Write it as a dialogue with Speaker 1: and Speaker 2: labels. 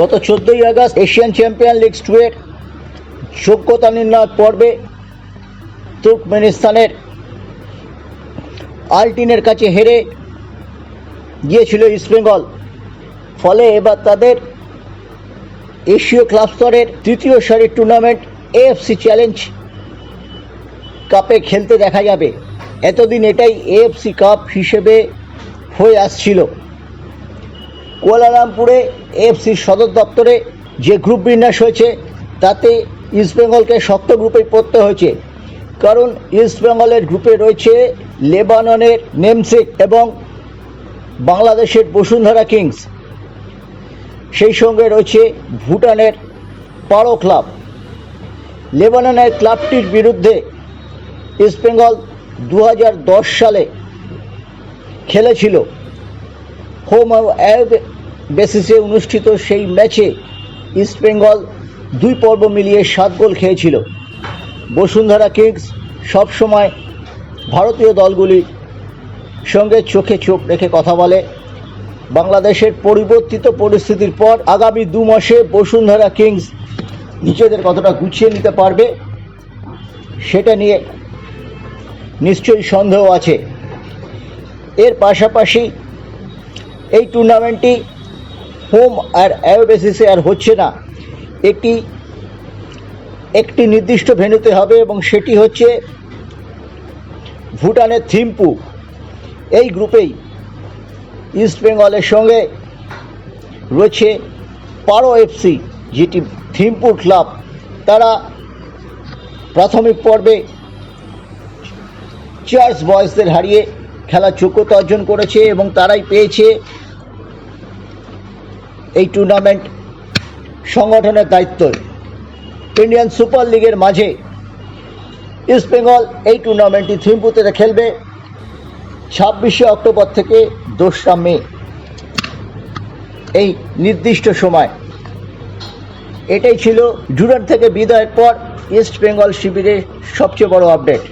Speaker 1: গত চোদ্দোই August Asian Champion League Two এর যোগ্যতা নির্ণয় পর্বে তুর্কমেনিস্তানের আলটিনের কাছে হেরে গিয়েছিল ইস্টবেঙ্গল ফলে এবার তাদের এশীয় ক্লাব স্তরের তৃতীয় সারির টুর্নামেন্ট এএফসি চ্যালেঞ্জ কাপে খেলতে দেখা যাবে। এতদিন এটাই এএফসি কাপ হিসেবে হয়ে আসছিল। কুয়ালালামপুরে এএফসির সদর দপ্তরে যে গ্রুপ বিন্যাস হয়েছে, তাতে ইস্টবেঙ্গলকে শক্ত গ্রুপে পড়তে হয়েছে। কারণ ইস্টবেঙ্গলের গ্রুপে রয়েছে লেবাননের নেমসেক এবং বাংলাদেশের বসুন্ধরা কিংস সেই সঙ্গে রয়েছে ভুটানের পারো ক্লাব লেবাননের ক্লাবটির বিরুদ্ধে ইস্টবেঙ্গল দু হাজার দশ সালে খেলেছিল। হোম বেসিসে অনুষ্ঠিত সেই ম্যাচে ইস্টবেঙ্গল দুই পর্ব মিলিয়ে সাত গোল খেয়েছিল। বসুন্ধরা কিংস সবসময় ভারতীয় দলগুলির সঙ্গে চোখে চোখ রেখে কথা বলে। বাংলাদেশের পরিবর্তিত পরিস্থিতির পর আগামী দু মাসে বসুন্ধরা কিংস নিজেদের কতটা গুছিয়ে নিতে পারবে সেটা নিয়ে নিশ্চয়ই সন্দেহ আছে। এর পাশাপাশি এই টুর্নামেন্টটি হোম আর অ্যাওয়ে বেসিসে আর হচ্ছে না। এটি একটি নির্দিষ্ট ভেন্যুতে হবে এবং সেটি হচ্ছে ভুটানের থিম্পু। এই গ্রুপেই ইস্ট বেঙ্গলের সঙ্গে রয়েছে পারো এফসি যেটি থিম্পু ক্লাব। তারা প্রাথমিক পর্বে চার্লস বয়েসদের হারিয়ে খেলার যোগ্যতা অর্জন করেছে এবং তারাই পেয়েছে এই টুর্নামেন্ট সংগঠনের দায়িত্ব। ইন্ডিয়ান সুপার লিগের মাঝে ইস্ট বেঙ্গল এই টুর্নামেন্টটি থিম্পুতে খেলবে ছাব্বিশে অক্টোবর থেকে দোসরা মে। এই নির্দিষ্ট সময়। এটাই ছিল ডুরান থেকে বিদায়ের পর ইস্ট বেঙ্গল শিবিরের সবচেয়ে বড় আপডেট